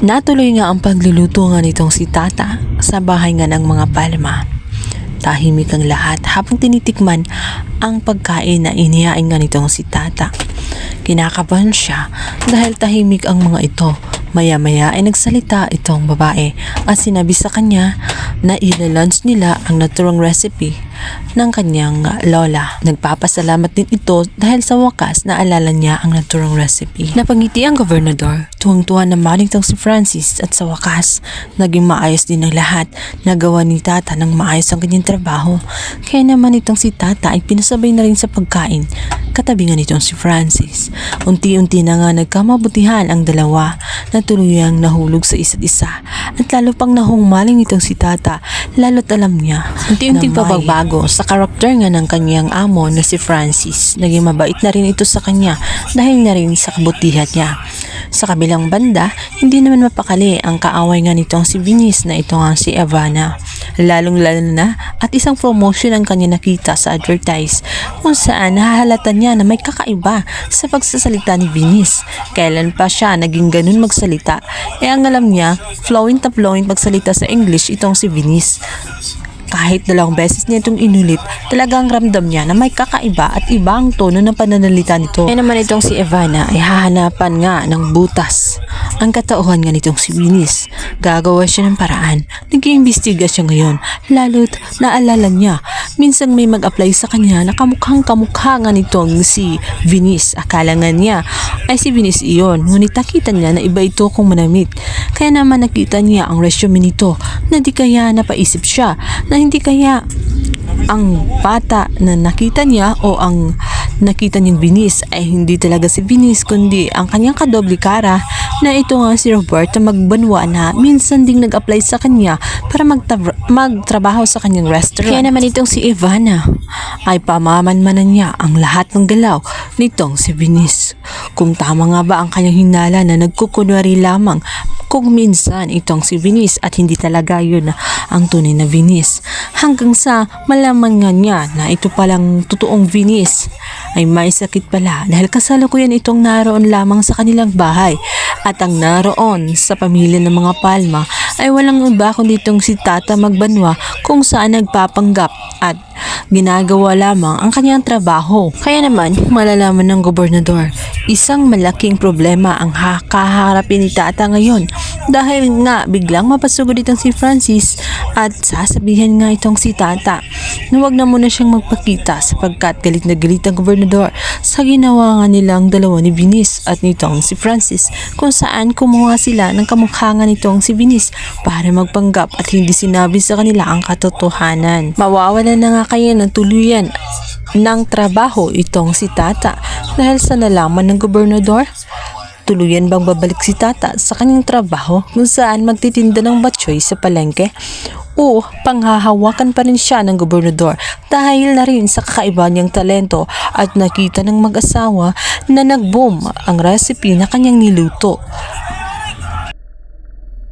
Natuloy nga ang pagluluto nga nitong si Tata sa bahay nga ng mga palma. Tahimik ang lahat habang tinitikman ang pagkain na inihain nga nitong si Tata. Kinakabahan siya dahil tahimik ang mga ito. Maya-maya ay nagsalita itong babae at sinabi sa kanya na ilalunch nila ang naturang recipe ng kanyang lola. Nagpapasalamat din ito dahil sa wakas naalala niya ang naturang recipe. Napangiti ang gobernador. Tuwang-tuwa naman itong si Francis at sa wakas, naging maayos din ang lahat. Nagawa ni Tata ng maayos ang kanyang trabaho. Kaya naman itong si Tata ay pinasabay na rin sa pagkain. Katabi nga nitong si Francis. Unti-unti na nga nagkamabutihan ang dalawa na tuluyang nahulog sa isa't isa. At lalo pang nahungmaling itong si Tata, lalo't alam niya Unti-unting pagbabago sa karakter nga ng kanyang amo na si Francis. Naging mabait na rin ito sa kanya dahil na rin sa kabutihan niya. Sa kabilang banda, hindi naman mapakali ang kaaway nga nitong si Vinis na ito nga si Evana. Lalong lalo na at isang promotion ang kanya nakita sa advertise kung saan nahahalata niya na may kakaiba sa pagsasalita ni Vinis. Kailan pa siya naging ganun magsalita? Eh ang alam niya, flowing to flowing pagsalita sa English itong si Vinis. Kahit dalawang beses niya itong inulit, talagang ramdam niya na may kakaiba at iba ang tono ng pananalita nito. Kaya naman itong si Evana ay hahanapan nga ng butas. Ang katauhan nga nitong si Winis. Gagawa siya ng paraan. Nag-iimbestiga siya ngayon. Lalo't naalala niya, minsan may mag-apply sa kanya na kamukhang kamukha nga nitong si Vinis. Akala nga niya ay si Vinis iyon. Ngunit nakita niya na iba ito kung manamit. Kaya naman nakita niya ang resume nito na di kaya napaisip siya na hindi kaya ang bata na nakita niya o ang nakita niyang Vinis ay hindi talaga si Vinis kundi ang kanyang kadoble kara na ito nga si Roberto Magbanwa na minsan ding nag-apply sa kanya para magtra- magtrabaho sa kanyang restaurant. Kaya naman itong si Ivana ay pamamanmanan niya ang lahat ng galaw nitong si Vinis. Kung tama nga ba ang kanyang hinala na nagkukunwari lamang kung minsan itong si Vinis at hindi talaga yun ang tunay na Vinis. Hanggang sa malaman nga niya na ito palang totoong Vinis ay may sakit pala dahil kasalukuyan itong naroon lamang sa kanilang bahay. At ang naroon sa pamilya ng mga Palma ay walang iba kundi itong si Tata Magbanwa kung saan nagpapanggap at ginagawa lamang ang kanyang trabaho. Kaya naman, malalaman ng gobernador, isang malaking problema ang ha- kaharapin ni Tata ngayon. Dahil nga biglang mapasugod itong si Francis at sasabihin nga itong si Tata na huwag na muna siyang magpakita sapagkat galit na galit ang gobernador sa ginawa nga nilang dalawa ni Vinis at nitong si Francis kung saan kumuha sila ng kamukha nga nitong si Vinis para magpanggap at hindi sinabi sa kanila ang katotohanan. Mawawala na nga kaya ng tuluyan ng trabaho itong si Tata dahil sa nalaman ng gobernador Tuluyan bang babalik si Tata sa kanyang trabaho kung saan magtitinda ng batchoy sa palengke? O panghahawakan pa rin siya ng gobernador dahil na rin sa kakaiba niyang talento at nakita ng mag-asawa na nag-boom ang recipe na kanyang niluto.